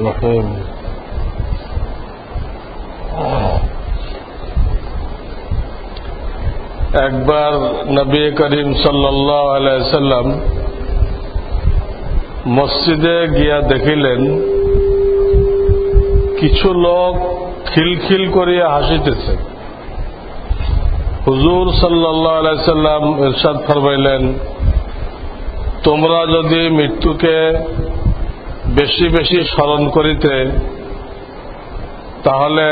الرحيم একবার নবী করিম সাল্লাহ আলাইসাল্লাম মসজিদে গিয়া দেখিলেন কিছু লোক খিলখিল করিয়া হাসিতেছে হুজুর সাল্লাহ আলাইসাল্লাম ইরশাদ ফরমাইলেন তোমরা যদি মৃত্যুকে বেশি বেশি স্মরণ করিতে, তাহলে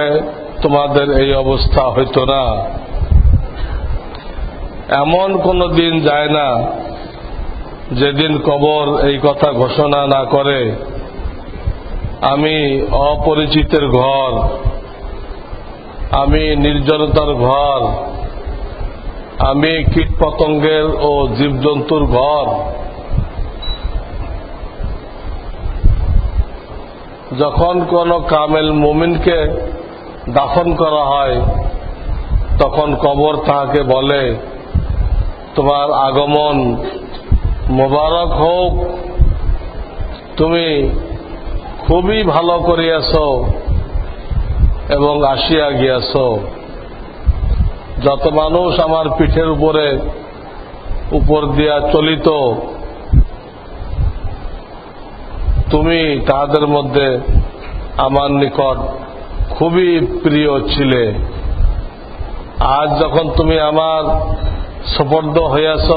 তোমাদের এই অবস্থা হইত না। এমন কোন দিন যায় না, যেদিন কবর এই কথা ঘোষণা না করে, আমি অপরিচিতের ঘর, আমি নির্জনতার ঘর, আমি কীট পতঙ্গের ও জীবজন্তুর ঘর যখন কোন কামেল মুমিনকে দাফন করা হয়, তখন কবর তাহাকে বলে, তোমার আগমন মোবারক হোক। তুমি খুবই ভালো করিয়াছ এবং আসিয়া গিয়াছ। যত মানুষ আমার পিঠের উপরে, উপর দিয়া চলিত তুমি তাহাদের মধ্যে আমার নিকট খুবই প্রিয় ছিলে। আজ যখন তুমি আমার সপর্দ হইয়াছ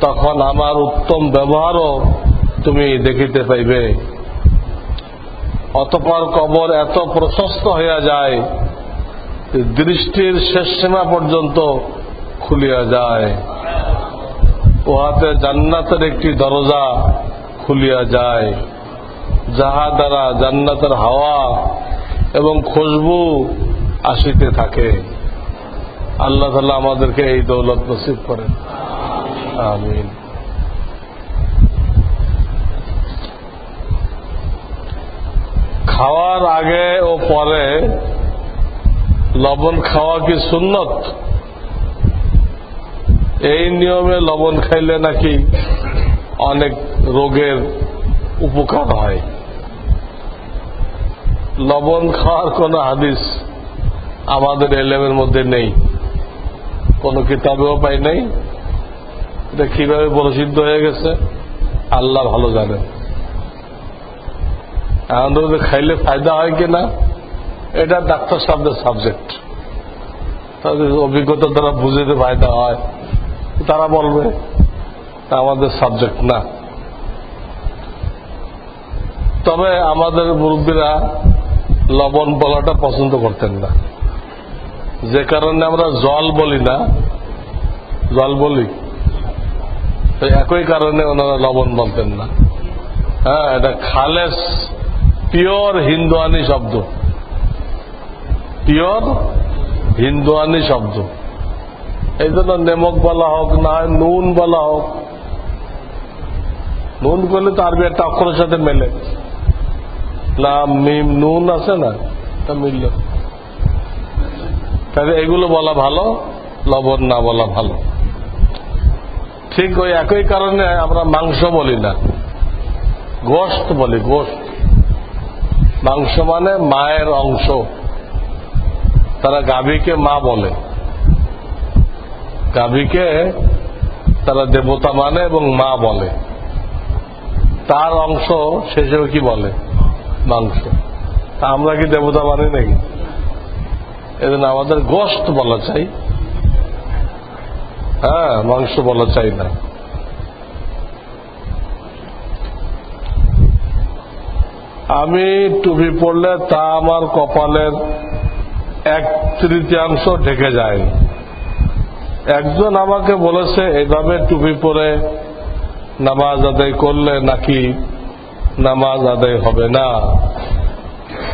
তখন আমার উত্তম ব্যবহারও তুমি দেখিতে পাইবে। অতপর কবর এত প্রশস্ত হইয়া যায়, দৃষ্টির শেষ সীমা পর্যন্ত খুলিয়া যায়। উহাতে জান্নাতের একটি দরজা খুলিয়া যায়। যাহা দ্বারা জান্নাতের হাওয়া এবং খুশবু আসিতে থাকে। আল্লাহ তাল্লাহ আমাদেরকে এই দৌলত নসিব করেন। আমিন। খাওয়ার আগে ও পরে লবণ খাওয়া কি সুন্নত? এই নিয়মে লবণ খাইলে নাকি অনেক রোগের উপকার হয়। লবণ খাওয়ার কোন হাদিস আমাদের এলেমের মধ্যে নেই। কোন কিতাবেও পাই নাই। এটা কীভাবে প্রসিদ্ধ হয়ে গেছে, আল্লাহ ভালো জানেন। তো খাইলে ফায়দা হয় কিনা এটা ডাক্তার সাহেবদের সাবজেক্ট তাদের অভিজ্ঞতা দ্বারা বুঝতে ফায়দা হয়। তারা বলবে আমাদের সাবজেক্ট না। তবে আমাদের মুরব্বীরা লবণ বলাটা পছন্দ করতেন না। যে কারণে আমরা জল বলি না, জল বলি। একই কারণে ওনারা লবণ বলতেন না। হ্যাঁ এটা খালেস, পিওর হিন্দুয়ানি শব্দ। পিওর হিন্দুয়ানি শব্দ। এই জন্য নেমক বলা হোক, না নুন বলা হোক। নুন করলে তো আরবি একটা অক্ষরের সাথে মেলে। লাম মিম, নুন আছে না? মিলল। তাহলে এগুলো বলা ভালো, লবণ না বলা ভালো। ঠিক ওই একই কারণে আমরা মাংস বলি না। গোস্ত বলি গোস্ত মাংস মানে মায়ের অংশ। তারা গাভীকে মা বলে। গাভীকে তারা দেবতা মানে এবং মা বলে। তার অংশ সে হিসেবে কি বলে? মাংস তা আমরা কি দেবতা মানি নাকি? এজন্য আমাদের গোস্ত বলা চাই। হ্যাঁ মাংস বলা চাই না। আমি টুপি পড়লে তা আমার কপালের এক তৃতীয়াংশ ঢেকে যায়। একজন আমাকে বলেছে এইভাবে টুপি পরে নামাজ আদায় করলে নাকি নামাজ আদায় হবে না।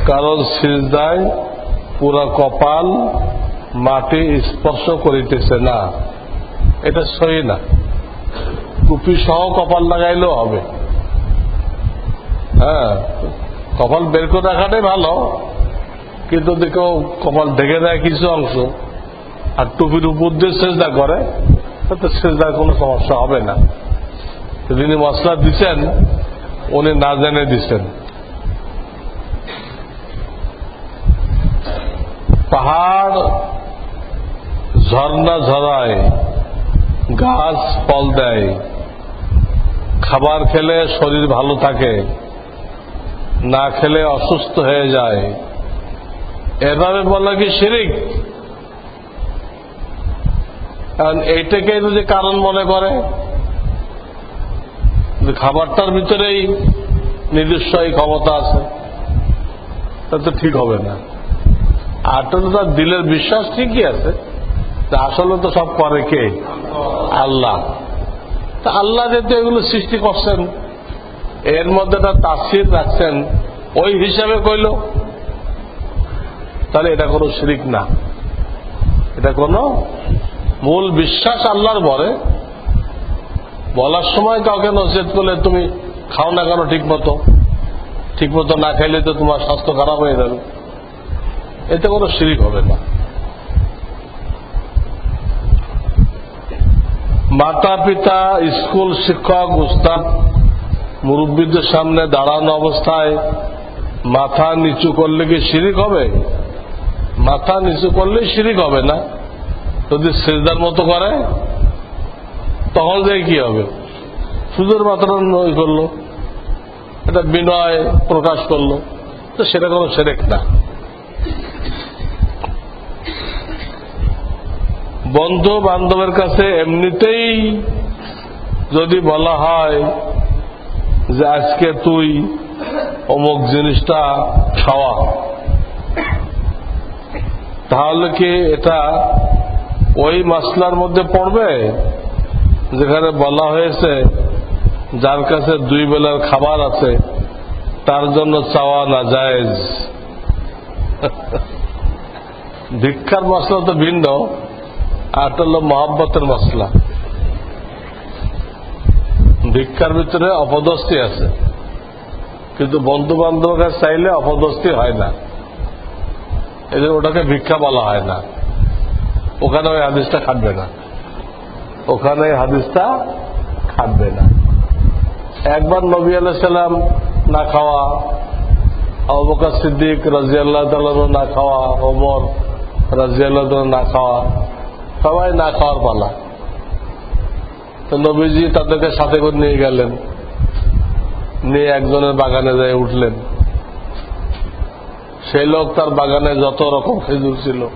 কারণ সিজদায় পুরা কপাল মাটি স্পর্শ করিতেছে না। এটা সই না। টুপি সহ কপাল লাগাইলেও হবে। হ্যাঁ কপাল বের করে রাখাটাই ভালো। কিন্তু দেখো, কপাল ঢেকে দেয় কিছু অংশ। আর টুপির উপর দিয়ে সেজদা করে, তাতে সেজদার কোনো সমস্যা হবে না। তো যিনি মশলা দিচ্ছেন উনি না জেনে দিচ্ছেন পাহাড় ঝর্ণা ঝরায়, গাছ ফল দেয়, খাবার খেলে শরীর ভালো থাকে, না খেলে অসুস্থ হয়ে যায়। এভাবে বলা কি শিরিক? কারণ এইটাকে যদি কারণ মনে করে খাবারটার ভিতরেই নিজস্ব এই ক্ষমতা আছে। তা তো ঠিক হবে না। আর তো তার দিলের বিশ্বাস ঠিকই আছে। আসলে তো সব করে কে? আল্লাহ। তা আল্লাহ যেহেতু এগুলো সৃষ্টি করছেন, এর মধ্যে তার তাসির রাখছেন, ওই হিসাবে কইল। তাহলে এটা কোনো শিরিক না। এটা কোনো মূল বিশ্বাস আল্লাহর বলে। বলার সময় কাউকে নসিহত করলে তুমি খাও না কেন ঠিক মতো? ঠিক মতো না খাইলে তো তোমার স্বাস্থ্য খারাপ হয়ে যাবে। এতে কোনো শিরিক হবে না। মাতা পিতা স্কুল শিক্ষক, উস্তাদ, মুরব্বীদের সামনে দাঁড়ানো অবস্থায় মাথা নিচু করলে কি শিরিক হবে? মাথা নিচু করলে শিরিক হবে না। যদি সেজদার মতো করে তখন যে কি হবে? সুদূর মাত্রা করল। এটা বিনয় প্রকাশ করল। তো সেটা কোনো সেরেক না। বন্ধু বান্ধবের কাছে এমনিতেই যদি বলা হয় যে আজকে তুই অমুক জিনিসটা খাওয়া, তাহলে কি এটা ওই মাসলার মধ্যে পড়বে? যেখানে বলা হয়েছে, যার কাছে দুই বেলার খাবার আছে, তার জন্য চাওয়া না যায় ভিক্ষার মশলা তো ভিন্ন, আর হল মহাব্বতের মশলা। ভিক্ষার ভিতরে অপদস্তি আছে, কিন্তু বন্ধু বান্ধবের কাছে চাইলে অপদস্তি হয় না। জন্য ওটাকে ভিক্ষা বলা হয় না। ওখানে ওই আদেশটা খাটবে না। ওখানে হাদিসটা খাটবে না। একবার নবী আলাইসাল্লাম না খাওয়া অবকার সিদ্দিক রাজিয়াল্লাহ তাল্লাহ না খাওয়া, ওমর রাজিয়াল্লাহ না খাওয়া, সবাই না খাওয়ার পালা। তো নবীজি তাদেরকে সাথে করে নিয়ে গেলেন। নিয়ে একজনের বাগানে যায় উঠলেন। সেই লোক তার বাগানে যত রকম খেজুর ছিল,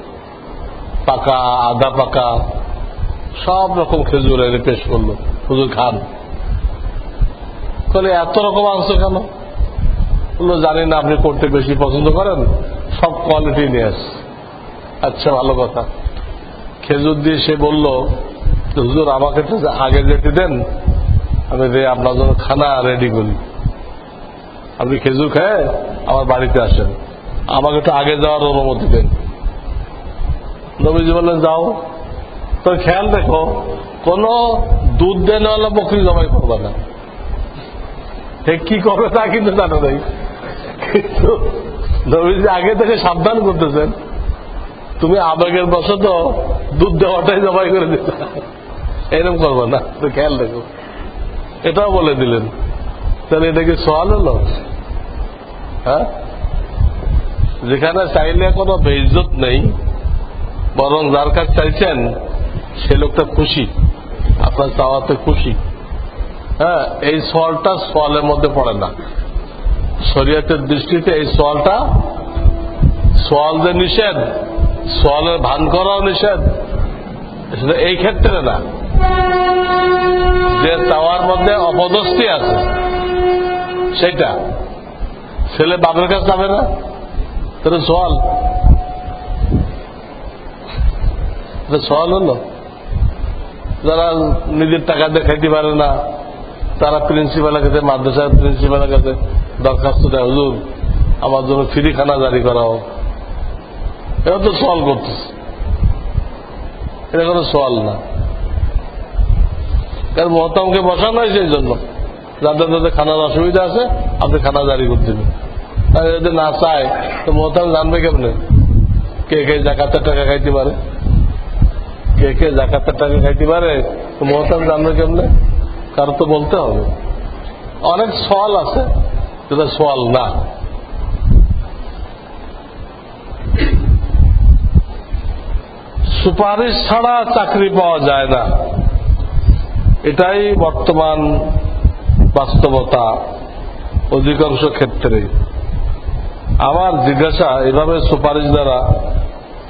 পাকা আধা পাকা সব রকম খেজুর এনে পেশ করল। হুজুর খান। তাহলে এত রকম আনছো কেন? বলল, জানি না, আপনি করতে বেশি পছন্দ করেন। সব কোয়ালিটি নিয়ে আস আচ্ছা ভালো কথা। খেজুর দিয়ে সে বলল, হুজুর, আমাকে একটু আগে যেতে দেন। আমি আপনার জন্য খানা রেডি করি। আপনি খেজুর খেয়ে আমার বাড়িতে আসেন। আমাকে একটু আগে যাওয়ার অনুমতি দেন। নবীজি বললেন, যাও। তো খেয়াল দেখো কোন দুধ দেনওয়ালা বকরি জবাই করবে না। কি করবে তা কিন্তু জানো নাই। কিন্তু আগে থেকে সাবধান করতেছেন, তুমি আবেগের বশত দুধ দেওয়াটাই জবাই করে দিতে এরকম করব না, তো খেয়াল দেখো এটাও বলে দিলেন। তাহলে এটা কি সোয়াল হলো? হ্যাঁ? যেখানে চাইলে কোনো বেইজত নেই, বরং যার কাছে চাইছেন সে লোকটা খুশি। আপনার চাওয়াতে খুশি। হ্যাঁ এই সোয়ালটা সোয়ালের মধ্যে পড়ে না। শরীয়তের দৃষ্টিতে এই সোয়ালটা সোয়াল যে নিষেধ, সোয়ালের ভান করাও নিষেধ, সেটা এই ক্ষেত্রে না। যে চাওয়ার মধ্যে অপদস্থি আছে, সেটা। ছেলে বাপের কাছে যাবে না? তাহলে এটা সওয়াল হলো। যারা নিজের টাকা দিয়ে খাইতে পারে না, তারা প্রিন্সিপালের কাছে, মাদ্রাসার প্রিন্সিপালের কাছে দরখাস্ত দেয়, হুজুর, আমার জন্য ফ্রি খানা জারি করা হোক এটা তো সওয়াল করতেছে। এটা কোনো সওয়াল না। কারণ মহতামকে বসানো হয় সেই জন্য যাদের যাদের খানার অসুবিধা আছে, আপনি খানা জারি করতে আর যদি না চায়, তো মহতাম জানবে কেমনে? কে কে জাকাতের টাকা খাইতে পারে? কে কে জাকাতের টাকা খাইতে পারে, তো মহতাম জানবে কেমনে? কারও তো বলতে হবে। অনেক সওয়াল আছে, যেটা সওয়াল না। সুপারিশ ছাড়া চাকরি পাওয়া যায় না। এটাই বর্তমান বাস্তবতা অধিকাংশ ক্ষেত্রে। আমার জিজ্ঞাসা, এভাবে সুপারিশ দ্বারা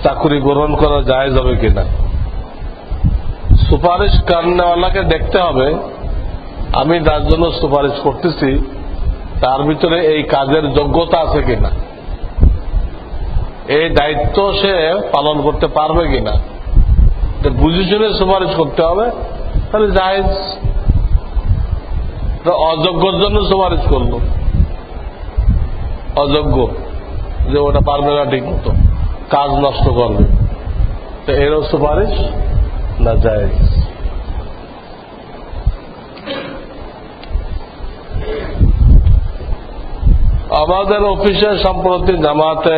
চাকরি গ্রহণ করা যায় যাবে কিনা? সুপারিশ কান্নাওয়ালাকে দেখতে হবে। আমি যার জন্য সুপারিশ করতেছি, তার ভিতরে এই কাজের যোগ্যতা আছে কিনা। এই দায়িত্ব সে পালন করতে পারবে কিনা। বুঝে শুনে সুপারিশ করতে হবে, তাহলে জাহেজ অযোগ্যর জন্য সুপারিশ করল। অযোগ্য, যে ওটা পারবে না ঠিক মতো কাজ নষ্ট করবে। তো এরও সুপারিশ। না যায়। আমাদের অফিসে সম্প্রতি জামাতে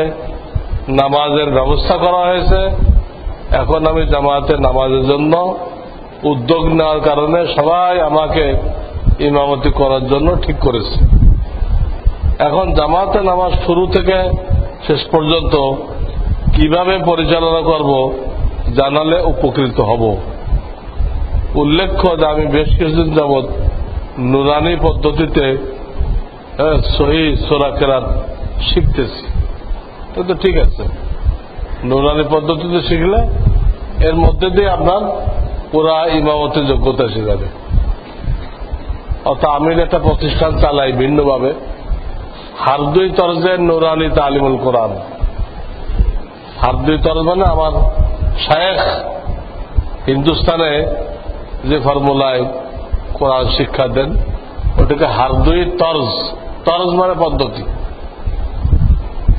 নামাজের ব্যবস্থা করা হয়েছে। এখন আমি জামাতে নামাজের জন্য উদ্যোগ নেওয়ার কারণে সবাই আমাকে ইমামতি করার জন্য ঠিক করেছে। এখন জামাতে নামাজ শুরু থেকে শেষ পর্যন্ত কীভাবে পরিচালনা করব জানালে উপকৃত হব। উল্লেখ্য যে আমি বেশ কিছুদিন যাবৎ নুরানি পদ্ধতিতে সহি সোরা কেরাত শিখতেছি। তো ঠিক আছে, নুরানি পদ্ধতিতে শিখলে এর মধ্যে দিয়ে আপনার পুরা ইমামতের যোগ্যতা এসে যাবে। অর্থাৎ আমি একটা প্রতিষ্ঠান চালাই ভিন্নভাবে। হারদুই তরজে নুরানি তালিমুল কোরআন। হারদুই তরজ মানে আমার শায়েখ হিন্দুস্তানে যে ফর্মুলায় কোরআন শিক্ষা দেন, ওটাকে হারদুই তরজ তরজ মানে পদ্ধতি,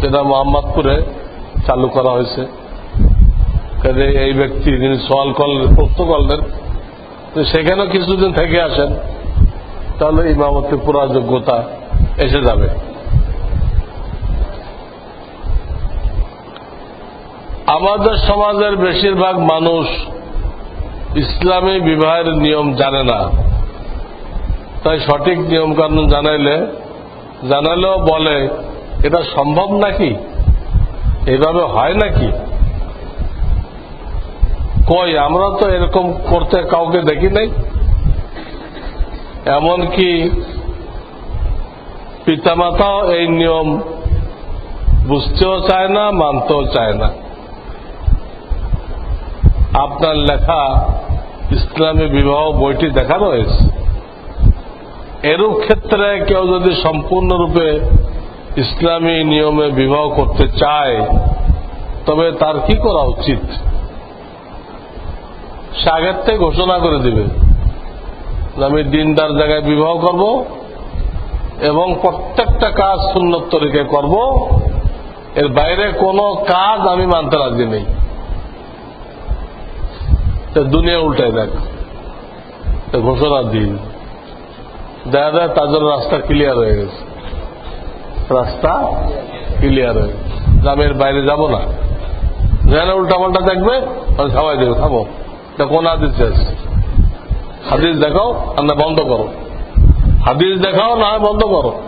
যেটা মোহাম্মদপুরে চালু করা হয়েছে। কাজে এই ব্যক্তি যিনি সওয়াল করলেন প্রশ্ন করলেন সেখানেও কিছুদিন থেকে আসেন, তাহলে ইমামতের পুরা যোগ্যতা এসে যাবে। আমাদের সমাজের বেশিরভাগ মানুষ ইসলামী বিবাহের নিয়ম জানে না। তাই সঠিক নিয়ম কানুন জানাইলে, জানালেও বলে, এটা সম্ভব নাকি? এভাবে হয় নাকি? কই, আমরা তো এরকম করতে কাউকে দেখি নাই। এমনকি পিতামাতাও এই নিয়ম বুঝতেও চায় না, মানতেও চায় না। আপনার লেখা ইসলামী বিবাহ বইটি দেখানো হয়েছে। এরূপ ক্ষেত্রে কেউ যদি সম্পূর্ণরূপে ইসলামী নিয়মে বিবাহ করতে চায়, তবে তার কি করা উচিত? সে আগের থেকে ঘোষণা করে দিবে আমি দিনদার জায়গায় বিবাহ করব এবং প্রত্যেকটা কাজ সুন্নত তরিকে করব। এর বাইরে কোনো কাজ আমি মানতে রাজি নেই। দুনিয়া উল্টায় দেখ। ঘোষণা দিন। দেখা যায় জন্য রাস্তা ক্লিয়ার হয়ে গেছে। রাস্তা ক্লিয়ার হয়ে গেছে। গ্রামের বাইরে যাব না। যেন উল্টাপাল্টা দেখবে খাওয়াই দেবে, খাব। কোন হাদিস আছে? হাদিস দেখাও, আর না বন্ধ করো। হাদিস দেখাও, না বন্ধ করো।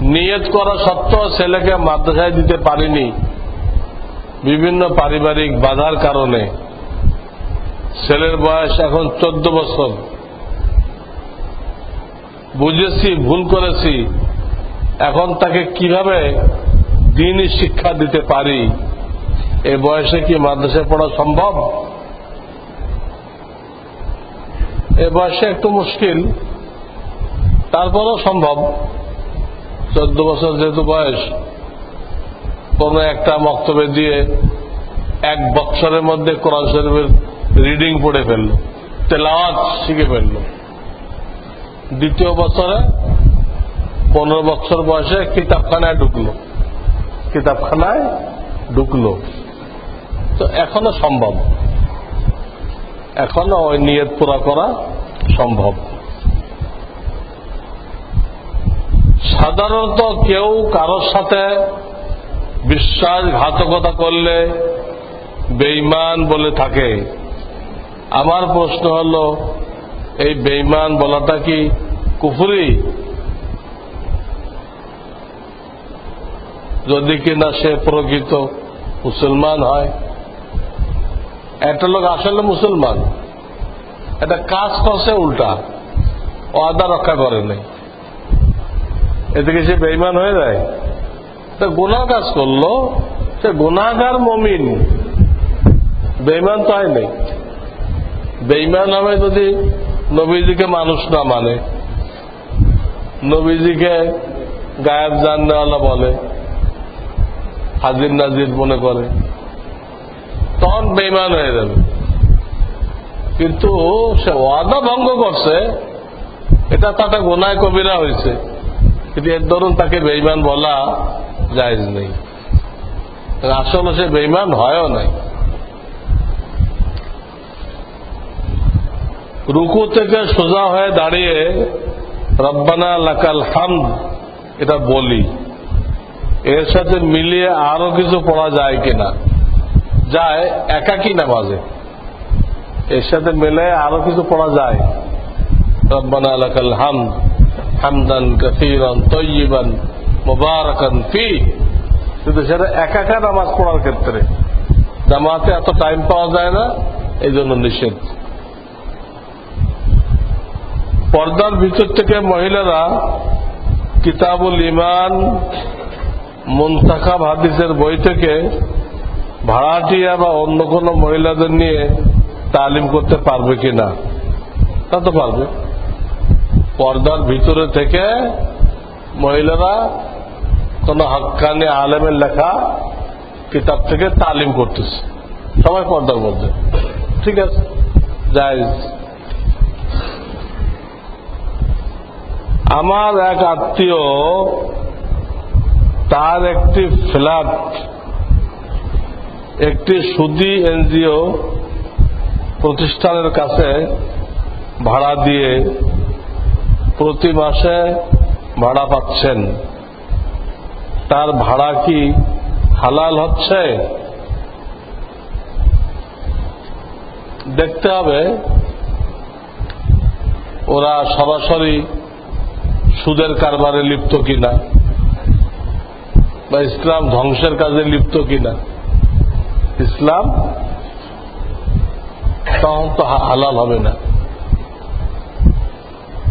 নিয়ত করা সত্ত্বেও ছেলেকে মাদ্রাসায় দিতে পারিনি। বিভিন্ন পারিবারিক বাধার কারণে ছেলের বয়স এখন চোদ্দ বছর। বুঝেছি, ভুল করেছি। এখন তাকে কীভাবে দিনই শিক্ষা দিতে পারি? এই বয়সে কি মাদ্রাসায় পড়া সম্ভব? এ বয়সে একটু মুশকিল, তারপরও সম্ভব। চোদ্দ বছর যেহেতু বয়স কোন একটা বক্তব্য দিয়ে এক বছরের মধ্যে কোরআন শরীফের রিডিং পড়ে ফেলল, তেলাওয়াত শিখে ফেলল। দ্বিতীয় বছরে পনেরো বছর বয়সে কিতাবখানায় ঢুকলো। কিতাবখানায় ঢুকলো। তো এখনও সম্ভব। এখনও ওই নিয়ত পুরা করা সম্ভব। সাধারণত কেউ কারোর সাথে বিশ্বাসঘাতকতা করলে বেইমান বলে থাকে। আমার প্রশ্ন হল, এই বেইমান বলাটা কি কুফুরি? যদি কিনা সে প্রকৃত মুসলমান হয়। একটা লোক আসলে মুসলমান। একটা কাজ করছে উল্টা, ওয়াদা রক্ষা করে নাই। এদিকে সে বেইমান হয়ে যায়? তা গুনাহ কাজ করল সে গুনাগার মমিন। বেইমান তো হয় নাই। বেইমান হবে যদি নবীজিকে মানুষ না মানে নবীজিকে গায়েব জাননেওয়ালা বলে, হাজির নাজির মনে করে, তখন বেইমান হয়ে যাবে। কিন্তু সে ওয়াদা ভঙ্গ করছে, এটা তাতে গোনায় কবিরা হয়েছে। কিন্তু এর ধরুন তাকে বেইমান বলা জায়জ নেই। আসলে সে বেইমান হয়ও নাই। রুকু থেকে সোজা হয়ে দাঁড়িয়ে রব্বানা লাকাল হামদ, এটা বলি। এর সাথে মিলিয়ে আরও কিছু পড়া যায় কিনা? যায় একাকি নামাজে। এর সাথে মিলে আরও কিছু পড়া যায়। রব্বানা লাকাল হামদ, হামদান কাসীরান তয়্যিবান মুবারাকান ফি কিন্তু সেটা একাকা নামাজ পড়ার ক্ষেত্রে। জামাতে এত টাইম পাওয়া যায় না এই জন্য নিষেধ। পর্দার ভিতর থেকে মহিলারা কিতাবুল ইমান মুন্তাখাব হাদিসের বই থেকে ভাড়াটিয়া বা অন্য কোনো মহিলাদের নিয়ে তালিম করতে পারবে কিনা, তা তো পারবে। পর্দার ভিতরে থেকে মহিলারা কোন হকানি আলেমের লেখা কিতাব থেকে তালিম করতেছে। সবাই পর্দার মধ্যে। ঠিক আছে? জায়জ। আমার এক আত্মীয়, তার একটি ফ্ল্যাট, একটি সুদি এনজিও প্রতিষ্ঠানের কাছে ভাড়া দিয়ে প্রতি মাসে ভাড়া পাচ্ছেন। তার ভাড়া কি হালাল হচ্ছে? দেখতে হবে। ওরা সরাসরি সুদের কারবারে লিপ্ত কিনা বা ইসলাম ধ্বংসের কাজে লিপ্ত কিনা? ইসলাম তখন তো হালাল হবে না।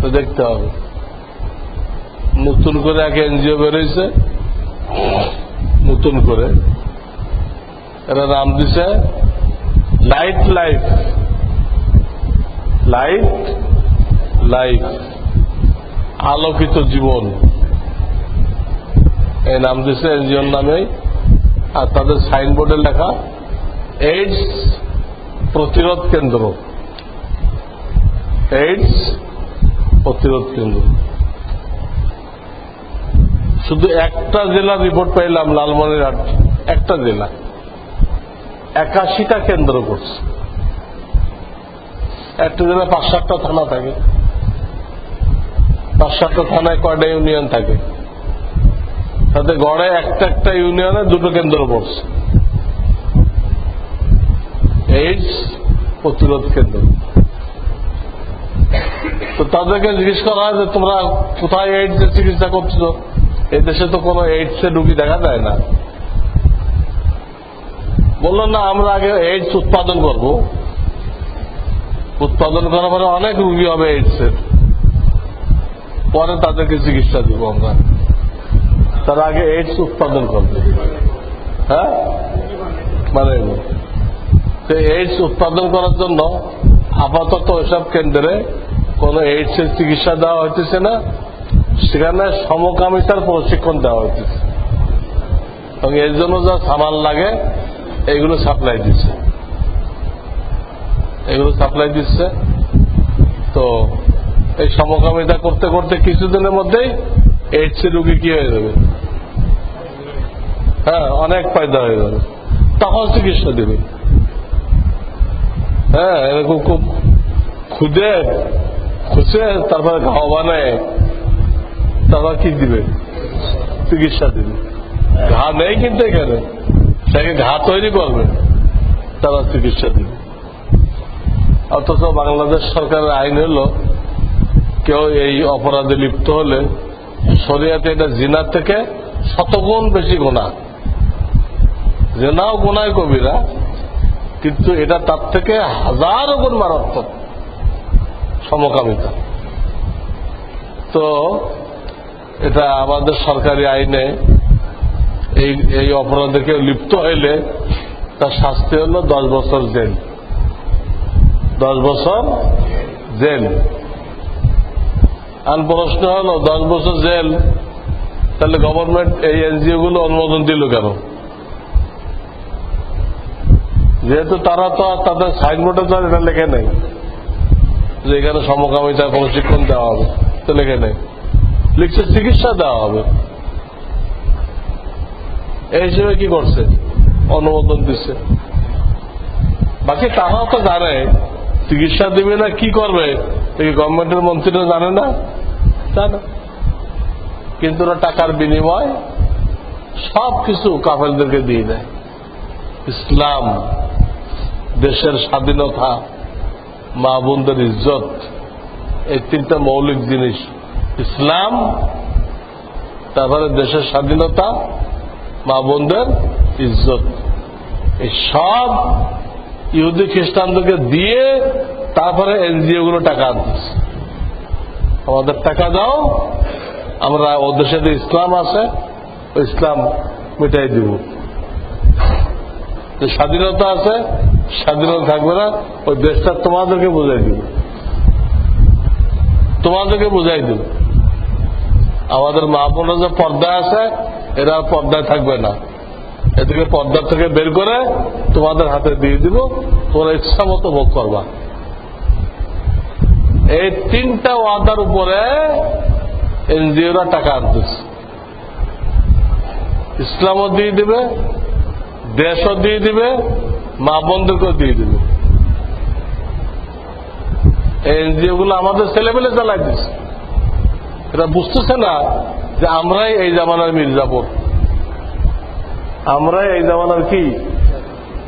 দেখতে হবে। নতুন করে এক এনজিও বেরোইছে। নতুন করে। এরা নাম দিছে লাইট লাইফ লাইট লাইফ আলোকিত জীবন। এই নাম দিছে এনজিওর নামে। আর তাদের সাইনবোর্ডে লেখা এইডস প্রতিরোধ কেন্দ্র। এইডস প্রতিরোধ কেন্দ্র। শুধু একটা জেলার রিপোর্ট পাইলাম, লালমনিরহাট। একটা জেলা। একাশিটা কেন্দ্র করছে। একটা জেলা পাঁচ সাতটা থানা থাকে। পাঁচ সাতটা থানায় কয়টা ইউনিয়ন থাকে। তাতে গড়ে একটা একটা ইউনিয়নে দুটো কেন্দ্র পড়ছে। এইডস প্রতিরোধ কেন্দ্র। তো তাদেরকে জিজ্ঞেস করা হয় যে তোমরা কোথায় এইডস চিকিৎসা করছ এই দেশে তো কোনো এইডস এর রুগী দেখা যায় না। বলল, না, আমরা আগে এইডস উৎপাদন করব। উৎপাদন করার পরে অনেক রুগী হবে এইডস এর পরে তাদেরকে চিকিৎসা দিব আমরা। তার আগে এইডস উৎপাদন করবে। হ্যাঁ? মানে এইডস উৎপাদন করার জন্য আপাতত ওইসব কেন্দ্রে কোন এইডস এর চিকিৎসা দেওয়া হইতেছে না। সেখানে সমকামিতার প্রশিক্ষণ দেওয়া হইতেছে এবং এর জন্য যা সামান লাগে, এগুলো সাপ্লাই দিচ্ছে। এগুলো সাপ্লাই দিচ্ছে। তো এই সমকামিতা করতে করতে কিছুদিনের মধ্যেই এইডস রুগী কি হয়ে যাবে? হ্যাঁ অনেক ফায়দা হয়ে যাবে। তখন চিকিৎসা দেবে। হ্যাঁ এরকম খুব খুদে খুঁজে তারপরে ঘাও বানায়। তারপর কি দিবে, চিকিৎসা দিবে। ঘা নেই কিন্তু এখানে। সেকে ঘা তৈরি করবে, তারা চিকিৎসা দিবে। অথচ বাংলাদেশ সরকারের আইন হলো, কেউ এই অপরাধে লিপ্ত হলে শরিয়াতে এটা জিনার থেকে শতগুণ বেশি গোনা জেনাও গোনায় কবিরা, কিন্তু এটা তার থেকে হাজারো গুণ মারাত্মক, সমকামিতা। তো এটা আমাদের সরকারি আইনে এই এই অপরাধে কেউ লিপ্ত হইলে তার শাস্তি হল দশ বছর জেল। দশ বছর জেল। আর প্রশ্ন হল, দশ বছর জেল, তাহলে গভর্নমেন্ট এই এনজিও গুলো অনুমোদন দিল কেন? যেহেতু তারা তো আর তাদের সাইনবোর্ডে তো এটা লেখে নেই। যে এখানে সমকামিতার প্রশিক্ষণ দেওয়া হবে, তো লেখে নেই। লিখছে চিকিৎসা দেওয়া হবে। এই হিসেবে কি করছে? অনুমোদন দিচ্ছে বাকি তারাও তো জানে। চিকিৎসা দিবে না, কি করবে? গভর্নমেন্টের মন্ত্রীরা জানে না? জানে। কিন্তু ওরা টাকার বিনিময় সব কিছু কাফেলদেরকে দিয়ে দেয়। ইসলাম, দেশের স্বাধীনতা, মা বোনদের ইজ্জত, এই তিনটা মৌলিক জিনিস ইসলাম, তারপরে দেশের স্বাধীনতা, মা বোনদের ইজ্জত। এই সব ইহুদি খ্রিস্টানদেরকে দিয়ে তারপরে এনজিও গুলো টাকা আনতেছে। আমাদের টাকা দাও, আমরা ও দেশে যে ইসলাম আছে, ওই ইসলাম মিটাই দিব। যে স্বাধীনতা আছে, স্বাধীনতা থাকবে না, ওই দেশটা তোমাদেরকে বুঝাই দিব। তোমাদেরকে বুঝাই দিব। আমাদের মা বোনের যে পর্দা আছে, এরা পর্দায় থাকবে না। এদেরকে পর্দা থেকে বের করে তোমাদের হাতে দিয়ে দিব, তোমরা ইচ্ছা মতো ভোগ করবা। এই তিনটা ওয়াদার উপরে এনজিওরা টাকা আনতেছে। ইসলামও দিয়ে দিবে, দেশও দিয়ে দিবে, মা বন্ধুকেও দিয়ে দিবে। এই এনজিও গুলো আমাদের ছেলেমেলে চালাই দিচ্ছে। এটা বুঝতেছে না যে আমরাই এই জামানার মির্জাফর। আমরাই এই জামানার কি?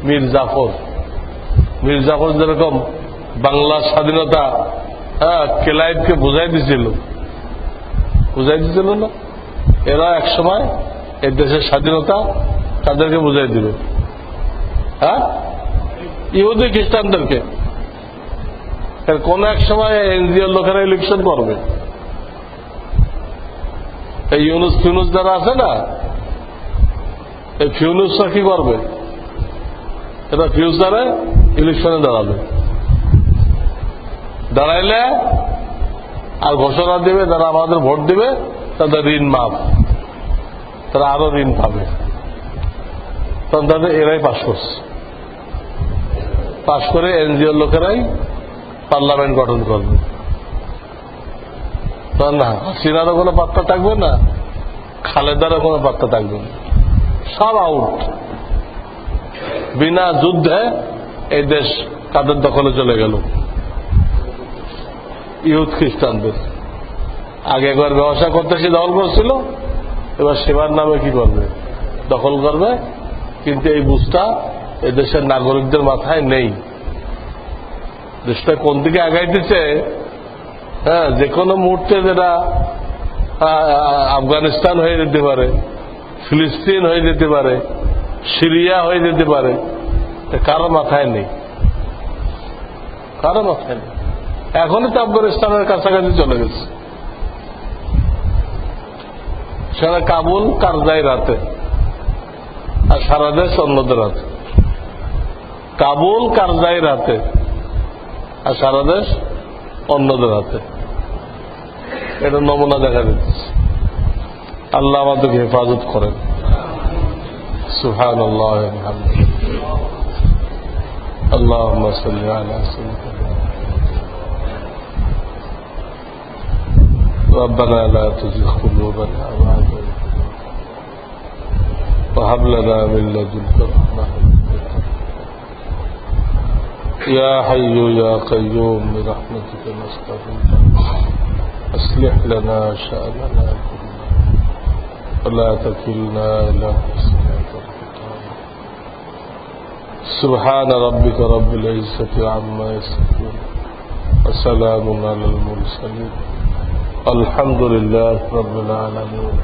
মির্জাফর। মির্জাফর যেরকম বাংলার স্বাধীনতা হ্যাঁ কেলাইটকে বুঝাই দিছিল। বুঝাই দিছিল না? এরা এক সময় এই দেশের স্বাধীনতা তাদেরকে বুঝাই দিল। হ্যাঁ? ইহুদি খ্রিস্টানদেরকে। কোন এক সময় এনজিওর লোকেরা ইলেকশন করবে। এই ইউনুস ফিউনুস যারা আছে না এই ফিউনুসরা কি করবে? এটা ফিউচারে ইলেকশনে দাঁড়াবে। দাঁড়াইলে আর ঘোষণা দিবে, যারা আমাদের ভোট দিবে, তাদের ঋণ মাফ। তারা আরও ঋণ পাবে। তখন তাদের এরাই পাশ করছে। পাশ করে এনজিওর লোকেরাই পার্লামেন্ট গঠন করবে। না হাসিনারও কোনো পাত্তা থাকবে না, খালেদারও কোনো পাত্তা থাকবে না। সব আউট বিনা যুদ্ধে এই দেশ তাদের দখলে চলে গেল। ইহুদ খ্রিস্টানদের। আগে একবার ব্যবসা করতে সে দখল করছিল, এবার সেবার নামে কি করবে? দখল করবে, কিন্তু এই বুঝটা এই দেশের নাগরিকদের মাথায় নেই। দেশটা কোন দিকে আগাইতেছে হ্যাঁ যে কোনো মুহূর্তে যেটা আফগানিস্তান হয়ে যেতে পারে, ফিলিস্তিন হয়ে যেতে পারে, সিরিয়া হয়ে যেতে পারে কারও মাথায় নেই। কারও মাথায় নেই। এখনই তো আফগানিস্তানের কাছাকাছি চলে গেছে। সেখানে কাবুল কারজাই রাতে, আর সারা দেশ অন্যদের হাতে। কাবুল কারজাই রাতে, আর সারা দেশ অন্যদের হাতে। এটা নমুনা দেখা দিচ্ছে আল্লাহ আমাদেরকে হেফাজত করেন সুহান আল্লাহ اللهم صل على سيدنا ربنا لا تزغ قلوبنا بعد إذ وهب لنا من لدنك رحمة يا حي يا قيوم برحمتك نستغيث أصلح لنا شأننا. كله ولا تكلنا إلى سبحان ربك رب العزة عما يصفون. وسلام على المرسلين. الحمد لله رب العالمين.